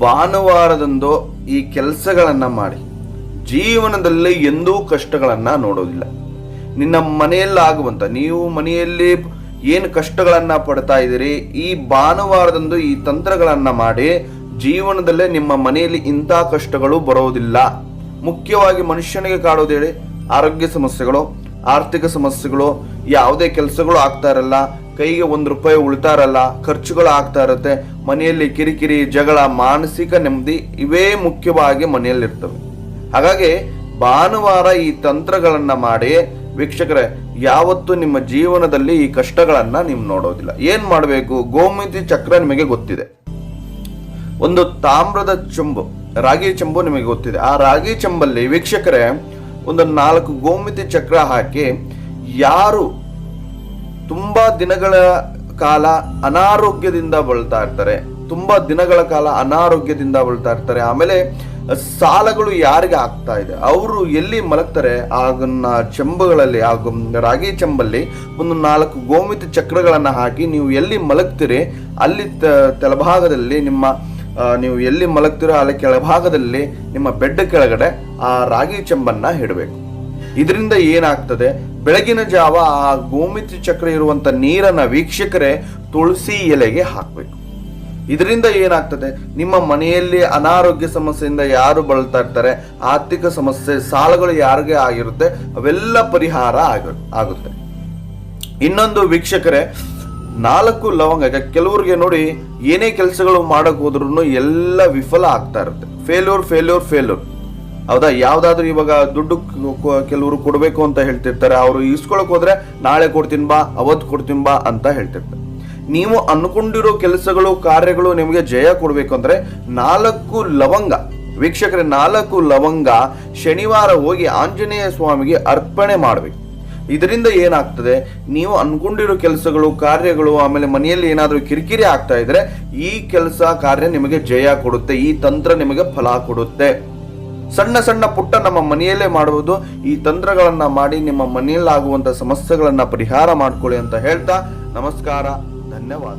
ಭಾನುವಾರದಂದು ಈ ಕೆಲಸಗಳನ್ನ ಮಾಡಿ. ಜೀವನದಲ್ಲಿ ಎಂದೂ ಕಷ್ಟಗಳನ್ನ ನೋಡೋದಿಲ್ಲ. ನಿನ್ನ ಮನೆಯಲ್ಲಾಗುವಂತ, ನೀವು ಮನೆಯಲ್ಲಿ ಏನು ಕಷ್ಟಗಳನ್ನ ಪಡ್ತಾ ಇದ್ದೀರಿ, ಈ ಭಾನುವಾರದಂದು ಈ ತಂತ್ರಗಳನ್ನ ಮಾಡಿ ಜೀವನದಲ್ಲೇ ನಿಮ್ಮ ಮನೆಯಲ್ಲಿ ಇಂಥ ಕಷ್ಟಗಳು ಬರೋದಿಲ್ಲ. ಮುಖ್ಯವಾಗಿ ಮನುಷ್ಯನಿಗೆ ಕಾಡೋದೇಳಿ ಆರೋಗ್ಯ ಸಮಸ್ಯೆಗಳು ಆರ್ಥಿಕ ಸಮಸ್ಯೆಗಳು, ಯಾವುದೇ ಕೆಲಸಗಳು ಆಗ್ತಾ ಇರಲ್ಲ, ಕೈಗೆ ಒಂದು ರೂಪಾಯಿ ಉಳಿತಾ ಇರಲ್ಲ, ಖರ್ಚುಗಳು ಆಗ್ತಾ ಇರುತ್ತೆ, ಮನೆಯಲ್ಲಿ ಕಿರಿಕಿರಿ, ಜಗಳ, ಮಾನಸಿಕ ನೆಮ್ಮದಿ ಇವೇ ಮುಖ್ಯವಾಗಿ ಮನೆಯಲ್ಲಿರ್ತವೆ ಹಾಗಾಗಿ ಭಾನುವಾರ ಈ ತಂತ್ರಗಳನ್ನು ಮಾಡಿ, ವೀಕ್ಷಕರೇ, ಯಾವತ್ತು ನಿಮ್ಮ ಜೀವನದಲ್ಲಿ ಈ ಕಷ್ಟಗಳನ್ನು ನೀವು ನೋಡೋದಿಲ್ಲ. ಏನು ಮಾಡಬೇಕು? ಗೋಮಿತಿ ಚಕ್ರ ನಿಮಗೆ ಗೊತ್ತಿದೆ. ಒಂದು ತಾಮ್ರದ ಚೆಂಬು, ರಾಗಿ ಚೆಂಬು ನಿಮಗೆ ಗೊತ್ತಿದೆ. ಆ ರಾಗಿ ಚೆಂಬಲ್ಲಿ ವೀಕ್ಷಕರೇ ಒಂದು ನಾಲ್ಕು ಗೋಮಿತಿ ಚಕ್ರ ಹಾಕಿ ಯಾರು ತುಂಬಾ ದಿನಗಳ ಕಾಲ ಅನಾರೋಗ್ಯದಿಂದ ಬಳಲ್ತಾ ಇರ್ತಾರೆ, ತುಂಬಾ ದಿನಗಳ ಕಾಲ ಅನಾರೋಗ್ಯದಿಂದ ಬಳಲ್ತಾ ಇರ್ತಾರೆ, ಆಮೇಲೆ ಸಾಲಗಳು ಯಾರಿಗೆ ಆಗ್ತಾ ಇದೆ? ಅವರು ಎಲ್ಲಿ ಮಲಗ್ತಾರೆ? ಆಗನ್ನ ಚೆಂಬಗಳಲ್ಲಿ, ಆಗ ರಾಗಿ ಚೆಂಬಲ್ಲಿ ಒಂದು ನಾಲ್ಕು ಗೋಮಿತಿ ಚಕ್ರಗಳನ್ನು ಹಾಕಿ ನೀವು ಎಲ್ಲಿ ಮಲಗ್ತೀರಿ, ಅಲ್ಲಿ ತ- ತಳಭಾಗದಲ್ಲಿ ನಿಮ್ಮ ನೀವು ಎಲ್ಲಿ ಮಲಗ್ತೀರೋ ಅಲ್ಲಿ ಕೆಳಭಾಗದಲ್ಲಿ ನಿಮ್ಮ ಬೆಡ್ ಕೆಳಗಡೆ ಆ ರಾಗಿ ಚೆಂಬನ್ನ ಇಡಬೇಕು. ಇದರಿಂದ ಏನಾಗ್ತದೆ? ಬೆಳಗಿನ ಜಾವ ಆ ಗೋಮಿತಿ ಚಕ್ರ ಇರುವಂತ ನೀರನ್ನ ವೀಕ್ಷಕರೇ ತುಳಸಿ ಎಲೆಗೆ ಹಾಕಬೇಕು. ಇದರಿಂದ ಏನಾಗ್ತದೆ? ನಿಮ್ಮ ಮನೆಯಲ್ಲಿ ಅನಾರೋಗ್ಯ ಸಮಸ್ಯೆಯಿಂದ ಯಾರು ಬಳಲ್ತಾ ಇರ್ತಾರೆ? ಆರ್ಥಿಕ ಸಮಸ್ಯೆ, ಸಾಲಗಳು ಯಾರಿಗೆ ಆಗಿರುತ್ತೆ? ಅವೆಲ್ಲ ಪರಿಹಾರ ಆಗ, ಆಗುತ್ತೆ. ಇನ್ನೊಂದು ವೀಕ್ಷಕರೇ ನಾಲ್ಕು ಲವಂಗ ಕೆಲವ್ರಿಗೆ ನೋಡಿ ಏನೇ ಕೆಲಸಗಳು ಮಾಡಕ್ ಹೋದ್ರು ಎಲ್ಲ ವಿಫಲ ಆಗ್ತಾ ಇರುತ್ತೆ. ಫೇಲ್ಯೂರ್ ಫೇಲ್ಯೂರ್ ಫೇಲ್ಯೂರ್ ಹೌದಾ? ಯಾವ್ದಾದ್ರು ಇವಾಗ ದುಡ್ಡು ಕೆಲವರು ಕೊಡಬೇಕು ಅಂತ ಹೇಳ್ತಿರ್ತಾರೆ. ಅವರು ಇಸ್ಕೊಳಕ್ ಹೋದ್ರೆ ನಾಳೆ ಕೊಡ್ತೀನಿ ಬಾ ಅವತ್ತು ಕೊಡ್ತೀನಿ ಬಾ ಅಂತ ಹೇಳ್ತಿರ್ತಾರೆ. ನೀವು ಅನ್ಕೊಂಡಿರೋ ಕೆಲಸಗಳು, ಕಾರ್ಯಗಳು ನಿಮಗೆ ಜಯ ಕೊಡಬೇಕು ಅಂದ್ರೆ ನಾಲ್ಕು ಲವಂಗ, ವೀಕ್ಷಕರೇ ನಾಲ್ಕು ಲವಂಗ ಶನಿವಾರ ಹೋಗಿ ಆಂಜನೇಯ ಸ್ವಾಮಿಗೆ ಅರ್ಪಣೆ ಮಾಡಬೇಕು. ಇದರಿಂದ ಏನಾಗ್ತದೆ? ನೀವು ಅನ್ಕೊಂಡಿರೋ ಕೆಲಸಗಳು, ಕಾರ್ಯಗಳು, ಆಮೇಲೆ ಮನೆಯಲ್ಲಿ ಏನಾದರೂ ಕಿರಿಕಿರಿ ಆಗ್ತಾ ಇದ್ರೆ ಈ ಕೆಲಸ ಕಾರ್ಯ ನಿಮಗೆ ಜಯ ಕೊಡುತ್ತೆ, ಈ ತಂತ್ರ ನಿಮಗೆ ಫಲ ಕೊಡುತ್ತೆ. ಸಣ್ಣ ಸಣ್ಣ ಪುಟ್ಟ ನಮ್ಮ ಮನೆಯಲ್ಲೇ ಮಾಡುವುದು ಈ ತಂತ್ರಗಳನ್ನ ಮಾಡಿ ನಿಮ್ಮ ಮನೆಯಲ್ಲಾಗುವಂತ ಸಮಸ್ಯೆಗಳನ್ನ ಪರಿಹಾರ ಮಾಡ್ಕೊಳ್ಳಿ ಅಂತ ಹೇಳ್ತಾ ನಮಸ್ಕಾರ, ಧನ್ಯವಾದ.